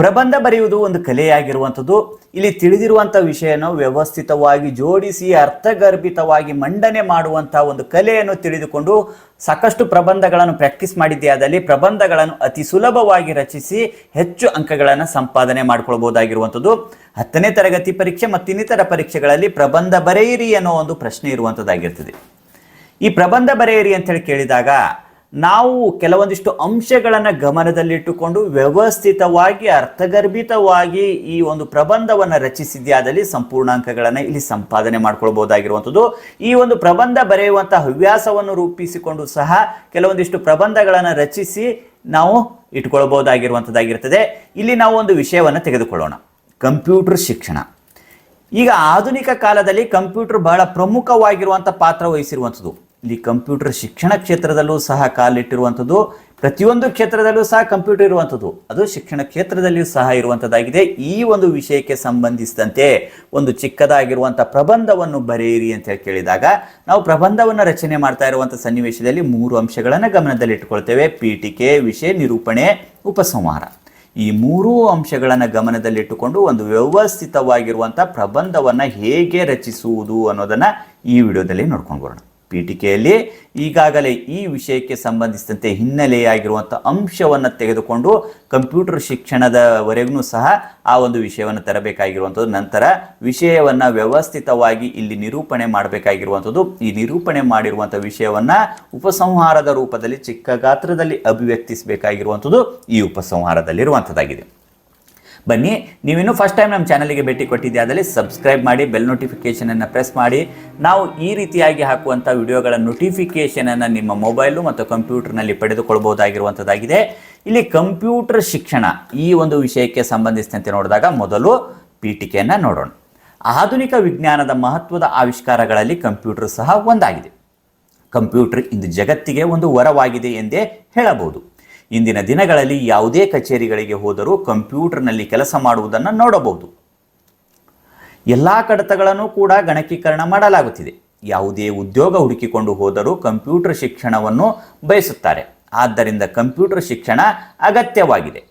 ಪ್ರಬಂಧ ಬರೆಯುವುದು ಒಂದು ಕಲೆಯಾಗಿರುವಂಥದ್ದು. ಇಲ್ಲಿ ತಿಳಿದಿರುವಂಥ ವಿಷಯನ ವ್ಯವಸ್ಥಿತವಾಗಿ ಜೋಡಿಸಿ ಅರ್ಥಗರ್ಭಿತವಾಗಿ ಮಂಡನೆ ಮಾಡುವಂಥ ಒಂದು ಕಲೆಯನ್ನು ತಿಳಿದುಕೊಂಡು ಸಾಕಷ್ಟು ಪ್ರಬಂಧಗಳನ್ನು ಪ್ರಾಕ್ಟೀಸ್ ಮಾಡಿದ್ದೇ. ಆದಲ್ಲಿ ಪ್ರಬಂಧಗಳನ್ನು ಅತಿ ಸುಲಭವಾಗಿ ರಚಿಸಿ ಹೆಚ್ಚು ಅಂಕಗಳನ್ನು ಸಂಪಾದನೆ ಮಾಡಿಕೊಳ್ಬಹುದಾಗಿರುವಂಥದ್ದು ಹತ್ತನೇ ತರಗತಿ ಪರೀಕ್ಷೆ ಮತ್ತು ಇನ್ನಿತರ ಪರೀಕ್ಷೆಗಳಲ್ಲಿ ಪ್ರಬಂಧ ಬರೆಯಿರಿ ಅನ್ನೋ ಒಂದು ಪ್ರಶ್ನೆ ಇರುವಂಥದ್ದಾಗಿರ್ತದೆ. ಈ ಪ್ರಬಂಧ ಬರೆಯಿರಿ ಅಂತೇಳಿ ಕೇಳಿದಾಗ ನಾವು ಕೆಲವೊಂದಿಷ್ಟು ಅಂಶಗಳನ್ನು ಗಮನದಲ್ಲಿಟ್ಟುಕೊಂಡು ವ್ಯವಸ್ಥಿತವಾಗಿ, ಅರ್ಥಗರ್ಭಿತವಾಗಿ ಈ ಒಂದು ಪ್ರಬಂಧವನ್ನು ರಚಿಸಿದ್ಯಾದಲ್ಲಿ ಸಂಪೂರ್ಣ ಅಂಕಗಳನ್ನು ಇಲ್ಲಿ ಸಂಪಾದನೆ ಮಾಡ್ಕೊಳ್ಬಹುದಾಗಿರುವಂಥದ್ದು ಈ ಒಂದು ಪ್ರಬಂಧ ಬರೆಯುವಂಥ ಹವ್ಯಾಸವನ್ನು ರೂಪಿಸಿಕೊಂಡು ಸಹ ಕೆಲವೊಂದಿಷ್ಟು ಪ್ರಬಂಧಗಳನ್ನು ರಚಿಸಿ ನಾವು ಇಟ್ಕೊಳ್ಬಹುದಾಗಿರುವಂಥದ್ದಾಗಿರ್ತದೆ ಇಲ್ಲಿ ನಾವು ಒಂದು ವಿಷಯವನ್ನು ತೆಗೆದುಕೊಳ್ಳೋಣ. ಕಂಪ್ಯೂಟರ್ ಶಿಕ್ಷಣ. ಈಗ ಆಧುನಿಕ ಕಾಲದಲ್ಲಿ ಕಂಪ್ಯೂಟರ್ ಬಹಳ ಪ್ರಮುಖವಾಗಿರುವಂಥ ಪಾತ್ರ ವಹಿಸಿರುವಂಥದ್ದು. ಇಲ್ಲಿ ಕಂಪ್ಯೂಟರ್ ಶಿಕ್ಷಣ ಕ್ಷೇತ್ರದಲ್ಲೂ ಸಹ ಕಾಲಿಟ್ಟಿರುವಂಥದ್ದು, ಪ್ರತಿಯೊಂದು ಕ್ಷೇತ್ರದಲ್ಲೂ ಸಹ ಕಂಪ್ಯೂಟರ್ ಇರುವಂಥದ್ದು. ಅದು ಶಿಕ್ಷಣ ಕ್ಷೇತ್ರದಲ್ಲಿಯೂ ಸಹ ಇರುವಂಥದ್ದಾಗಿದೆ. ಈ ಒಂದು ವಿಷಯಕ್ಕೆ ಸಂಬಂಧಿಸಿದಂತೆ ಒಂದು ಚಿಕ್ಕದಾಗಿರುವಂಥ ಪ್ರಬಂಧವನ್ನು ಬರೆಯಿರಿ ಅಂತ ಹೇಳಿ ಕೇಳಿದಾಗ, ನಾವು ಪ್ರಬಂಧವನ್ನು ರಚನೆ ಮಾಡ್ತಾ ಇರುವಂಥ ಸನ್ನಿವೇಶದಲ್ಲಿ ಮೂರು ಅಂಶಗಳನ್ನು ಗಮನದಲ್ಲಿಟ್ಟುಕೊಳ್ತೇವೆ. ಪೀಠಿಕೆ, ವಿಷಯ ನಿರೂಪಣೆ, ಉಪಸಂಹಾರ. ಈ ಮೂರೂ ಅಂಶಗಳನ್ನು ಗಮನದಲ್ಲಿಟ್ಟುಕೊಂಡು ಒಂದು ವ್ಯವಸ್ಥಿತವಾಗಿರುವಂಥ ಪ್ರಬಂಧವನ್ನು ಹೇಗೆ ರಚಿಸುವುದು ಅನ್ನೋದನ್ನು ಈ ವಿಡಿಯೋದಲ್ಲಿ ನೋಡ್ಕೊಂಡು ಬರೋಣ. ಪೀಠಿಕೆಯಲ್ಲಿ ಈಗಾಗಲೇ ಈ ವಿಷಯಕ್ಕೆ ಸಂಬಂಧಿಸಿದಂತೆ ಹಿನ್ನೆಲೆಯಾಗಿರುವಂಥ ಅಂಶವನ್ನು ತೆಗೆದುಕೊಂಡು ಕಂಪ್ಯೂಟರ್ ಶಿಕ್ಷಣದವರೆಗೂ ಸಹ ಆ ಒಂದು ವಿಷಯವನ್ನು ತರಬೇಕಾಗಿರುವಂಥದ್ದು. ನಂತರ ವಿಷಯವನ್ನು ವ್ಯವಸ್ಥಿತವಾಗಿ ಇಲ್ಲಿ ನಿರೂಪಣೆ ಮಾಡಬೇಕಾಗಿರುವಂಥದ್ದು. ಈ ನಿರೂಪಣೆ ಮಾಡಿರುವಂಥ ವಿಷಯವನ್ನು ಉಪಸಂಹಾರದ ರೂಪದಲ್ಲಿ ಚಿಕ್ಕ ಗಾತ್ರದಲ್ಲಿ ಅಭಿವ್ಯಕ್ತಿಸಬೇಕಾಗಿರುವಂಥದ್ದು ಈ ಉಪಸಂಹಾರದಲ್ಲಿರುವಂಥದ್ದಾಗಿದೆ. ಬನ್ನಿ. ನೀವಿನ್ನೂ ಫಸ್ಟ್ ಟೈಮ್ ನಮ್ಮ ಚಾನಲಿಗೆ ಭೇಟಿ ಕೊಟ್ಟಿದ್ದೆ ಅದರಲ್ಲಿ ಸಬ್ಸ್ಕ್ರೈಬ್ ಮಾಡಿ ಬೆಲ್ ನೋಟಿಫಿಕೇಷನನ್ನು ಪ್ರೆಸ್ ಮಾಡಿ. ನಾವು ಈ ರೀತಿಯಾಗಿ ಹಾಕುವಂಥ ವಿಡಿಯೋಗಳ ನೋಟಿಫಿಕೇಷನನ್ನು ನಿಮ್ಮ ಮೊಬೈಲು ಮತ್ತು ಕಂಪ್ಯೂಟರ್ನಲ್ಲಿ ಪಡೆದುಕೊಳ್ಬಹುದಾಗಿರುವಂಥದ್ದಾಗಿದೆ ಇಲ್ಲಿ ಕಂಪ್ಯೂಟರ್ ಶಿಕ್ಷಣ ಈ ಒಂದು ವಿಷಯಕ್ಕೆ ಸಂಬಂಧಿಸಿದಂತೆ ನೋಡಿದಾಗ ಮೊದಲು ಪೀಠಿಕೆಯನ್ನು ನೋಡೋಣ. ಆಧುನಿಕ ವಿಜ್ಞಾನದ ಮಹತ್ವದ ಆವಿಷ್ಕಾರಗಳಲ್ಲಿ ಕಂಪ್ಯೂಟರ್ ಸಹ ಒಂದಾಗಿದೆ. ಕಂಪ್ಯೂಟರ್ ಇಂದು ಜಗತ್ತಿಗೆ ಒಂದು ವರವಾಗಿದೆ ಎಂದೇ ಹೇಳಬಹುದು. ಇಂದಿನ ದಿನಗಳಲ್ಲಿ ಯಾವುದೇ ಕಚೇರಿಗಳಿಗೆ ಹೋದರೂ ಕಂಪ್ಯೂಟರ್ನಲ್ಲಿ ಕೆಲಸ ಮಾಡುವುದನ್ನು ನೋಡಬಹುದು. ಎಲ್ಲ ಕಡತಗಳನ್ನು ಕೂಡ ಗಣಕೀಕರಣ ಮಾಡಲಾಗುತ್ತಿದೆ. ಯಾವುದೇ ಉದ್ಯೋಗ ಹುಡುಕಿಕೊಂಡು ಹೋದರೂ ಕಂಪ್ಯೂಟರ್ ಶಿಕ್ಷಣವನ್ನು ಬಯಸುತ್ತಾರೆ. ಆದ್ದರಿಂದ ಕಂಪ್ಯೂಟರ್ ಶಿಕ್ಷಣ ಅಗತ್ಯವಾಗಿದೆ.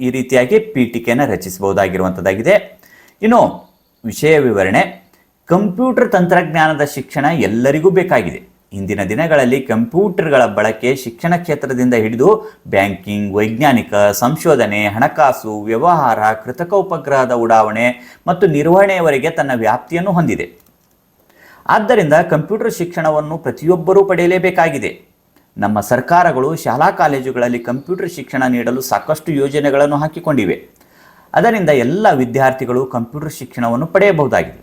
ಈ ರೀತಿಯಾಗಿ ಪೀಠಿಕೆಯನ್ನು ರಚಿಸಬಹುದಾಗಿರುವಂಥದ್ದಾಗಿದೆ ಇನ್ನು ವಿಷಯ ವಿವರಣೆ, ಕಂಪ್ಯೂಟರ್ ತಂತ್ರಜ್ಞಾನದ ಶಿಕ್ಷಣ ಎಲ್ಲರಿಗೂ ಬೇಕಾಗಿದೆ. ಇಂದಿನ ದಿನಗಳಲ್ಲಿ ಕಂಪ್ಯೂಟರ್ಗಳ ಬಳಕೆ ಶಿಕ್ಷಣ ಕ್ಷೇತ್ರದಿಂದ ಹಿಡಿದು ಬ್ಯಾಂಕಿಂಗ್, ವೈಜ್ಞಾನಿಕ, ಸಂಶೋಧನೆ, ಹಣಕಾಸು, ವ್ಯವಹಾರ, ಕೃತಕ ಉಪಗ್ರಹದ ಉಡಾವಣೆ ಮತ್ತು ನಿರ್ವಹಣೆಯವರೆಗೆ ತನ್ನ ವ್ಯಾಪ್ತಿಯನ್ನು ಹೊಂದಿದೆ. ಆದ್ದರಿಂದ ಕಂಪ್ಯೂಟರ್ ಶಿಕ್ಷಣವನ್ನು ಪ್ರತಿಯೊಬ್ಬರೂ ಪಡೆಯಲೇಬೇಕಾಗಿದೆ. ನಮ್ಮ ಸರ್ಕಾರಗಳು ಶಾಲಾ ಕಾಲೇಜುಗಳಲ್ಲಿ ಕಂಪ್ಯೂಟರ್ ಶಿಕ್ಷಣ ನೀಡಲು ಸಾಕಷ್ಟು ಯೋಜನೆಗಳನ್ನು ಹಾಕಿಕೊಂಡಿವೆ. ಅದರಿಂದ ಎಲ್ಲ ವಿದ್ಯಾರ್ಥಿಗಳು ಕಂಪ್ಯೂಟರ್ ಶಿಕ್ಷಣವನ್ನು ಪಡೆಯಬಹುದಾಗಿದೆ.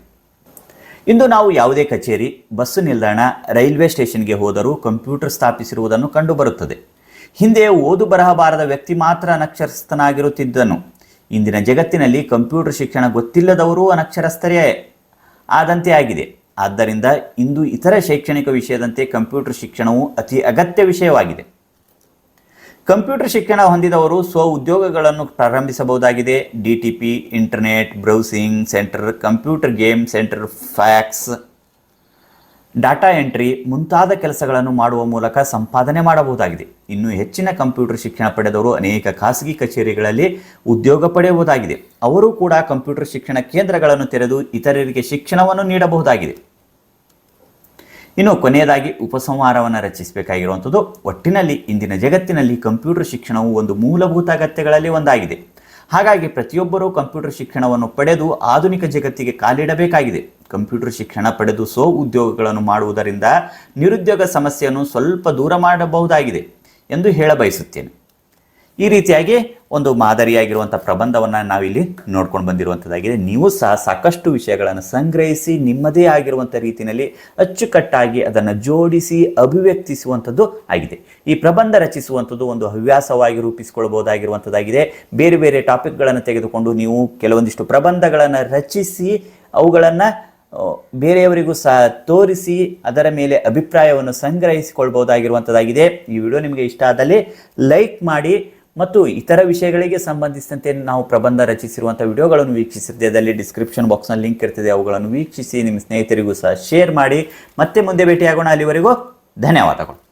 ಇಂದು ನಾವು ಯಾವುದೇ ಕಚೇರಿ ಬಸ್ಸು ನಿಲ್ದಾಣ, ರೈಲ್ವೆ ಸ್ಟೇಷನ್ಗೆ ಹೋದರೂ ಕಂಪ್ಯೂಟರ್ ಸ್ಥಾಪಿಸಿರುವುದನ್ನು ಕಂಡುಬರುತ್ತದೆ. ಹಿಂದೆ ಓದು ಬರಹಬಾರದ ವ್ಯಕ್ತಿ ಮಾತ್ರ ಅನಕ್ಷರಸ್ಥನಾಗಿರುತ್ತಿದ್ದನು. ಇಂದಿನ ಜಗತ್ತಿನಲ್ಲಿ ಕಂಪ್ಯೂಟರ್ ಶಿಕ್ಷಣ ಗೊತ್ತಿಲ್ಲದವರೂ ಅನಕ್ಷರಸ್ಥರೇ ಆದಂತೆ ಆಗಿದೆ. ಆದ್ದರಿಂದ ಇಂದು ಇತರ ಶೈಕ್ಷಣಿಕ ವಿಷಯದಂತೆ ಕಂಪ್ಯೂಟರ್ ಶಿಕ್ಷಣವು ಅತಿ ಅಗತ್ಯ ವಿಷಯವಾಗಿದೆ. ಕಂಪ್ಯೂಟರ್ ಶಿಕ್ಷಣ ಹೊಂದಿದವರು ಸ್ವ ಉದ್ಯೋಗಗಳನ್ನು ಪ್ರಾರಂಭಿಸಬಹುದಾಗಿದೆ. D T P, internet, browsing centre, computer game centre, fax, data entry ಮುಂತಾದ ಕೆಲಸಗಳನ್ನು ಮಾಡುವ ಮೂಲಕ ಸಂಪಾದನೆ ಮಾಡಬಹುದಾಗಿದೆ. ಇನ್ನು ಹೆಚ್ಚಿನ ಕಂಪ್ಯೂಟರ್ ಶಿಕ್ಷಣ ಪಡೆದವರು ಅನೇಕ ಖಾಸಗಿ ಕಚೇರಿಗಳಲ್ಲಿ ಉದ್ಯೋಗ ಪಡೆಯಬಹುದಾಗಿದೆ. ಅವರು ಕೂಡ ಕಂಪ್ಯೂಟರ್ ಶಿಕ್ಷಣ ಕೇಂದ್ರಗಳನ್ನು ತೆರೆದು ಇತರರಿಗೆ ಶಿಕ್ಷಣವನ್ನು ನೀಡಬಹುದಾಗಿದೆ. ಇನ್ನು ಕೊನೆಯದಾಗಿ ಉಪಸಂಹಾರವನ್ನು ರಚಿಸಬೇಕಾಗಿರುವಂಥದ್ದು ಒಟ್ಟಿನಲ್ಲಿ ಇಂದಿನ ಜಗತ್ತಿನಲ್ಲಿ ಕಂಪ್ಯೂಟರ್ ಶಿಕ್ಷಣವು ಒಂದು ಮೂಲಭೂತ ಅಗತ್ಯಗಳಲ್ಲಿ ಒಂದಾಗಿದೆ. ಹಾಗಾಗಿ ಪ್ರತಿಯೊಬ್ಬರೂ ಕಂಪ್ಯೂಟರ್ ಶಿಕ್ಷಣವನ್ನು ಪಡೆದು ಆಧುನಿಕ ಜಗತ್ತಿಗೆ ಕಾಲಿಡಬೇಕಾಗಿದೆ. ಕಂಪ್ಯೂಟರ್ ಶಿಕ್ಷಣ ಪಡೆದು ಸ್ವ ಉದ್ಯೋಗಗಳನ್ನು ಮಾಡುವುದರಿಂದ ನಿರುದ್ಯೋಗ ಸಮಸ್ಯೆಯನ್ನು ಸ್ವಲ್ಪ ದೂರ ಮಾಡಬಹುದಾಗಿದೆ ಎಂದು ಹೇಳ ಬಯಸುತ್ತೇನೆ ಈ ರೀತಿಯಾಗಿ ಒಂದು ಮಾದರಿಯಾಗಿರುವಂಥ ಪ್ರಬಂಧವನ್ನು ನಾವಿಲ್ಲಿ ನೋಡ್ಕೊಂಡು ಬಂದಿರುವಂಥದ್ದಾಗಿದೆ ನೀವು ಸಹ ಸಾಕಷ್ಟು ವಿಷಯಗಳನ್ನು ಸಂಗ್ರಹಿಸಿ ನಿಮ್ಮದೇ ಆಗಿರುವಂಥ ರೀತಿಯಲ್ಲಿ ಅಚ್ಚುಕಟ್ಟಾಗಿ ಅದನ್ನು ಜೋಡಿಸಿ ಅಭಿವ್ಯಕ್ತಿಸುವಂಥದ್ದು ಆಗಿದೆ. ಈ ಪ್ರಬಂಧ ರಚಿಸುವಂಥದ್ದು ಒಂದು ಹವ್ಯಾಸವಾಗಿ ರೂಪಿಸಿಕೊಳ್ಬಹುದಾಗಿರುವಂಥದ್ದಾಗಿದೆ ಬೇರೆ ಬೇರೆ ಟಾಪಿಕ್ಗಳನ್ನು ತೆಗೆದುಕೊಂಡು ನೀವು ಕೆಲವೊಂದಿಷ್ಟು ಪ್ರಬಂಧಗಳನ್ನು ರಚಿಸಿ ಅವುಗಳನ್ನು ಬೇರೆಯವರಿಗೂ ಸಹ ತೋರಿಸಿ ಅದರ ಮೇಲೆ ಅಭಿಪ್ರಾಯವನ್ನು ಸಂಗ್ರಹಿಸಿಕೊಳ್ಬಹುದಾಗಿರುವಂಥದ್ದಾಗಿದೆ ಈ ವಿಡಿಯೋ ನಿಮಗೆ ಇಷ್ಟ ಆದಲ್ಲಿ ಲೈಕ್ ಮಾಡಿ ಮತ್ತು ಇತರ ವಿಷಯಗಳಿಗೆ ಸಂಬಂಧಿಸಿದಂತೆ ನಾವು ಪ್ರಬಂಧ ರಚಿಸಿರುವಂಥ ವಿಡಿಯೋಗಳನ್ನು ವೀಕ್ಷಿಸಿದ್ದಲ್ಲಿ ಡಿಸ್ಕ್ರಿಪ್ಷನ್ ಬಾಕ್ಸ್ನಲ್ಲಿ ಲಿಂಕ್ ಇರ್ತದೆ. ಅವುಗಳನ್ನು ವೀಕ್ಷಿಸಿ, ನಿಮ್ಮ ಸ್ನೇಹಿತರಿಗೂ ಸಹ ಶೇರ್ ಮಾಡಿ. ಮತ್ತೆ ಮುಂದೆ ಭೇಟಿಯಾಗೋಣ. ಅಲ್ಲಿವರೆಗೂ ಧನ್ಯವಾದಗಳು.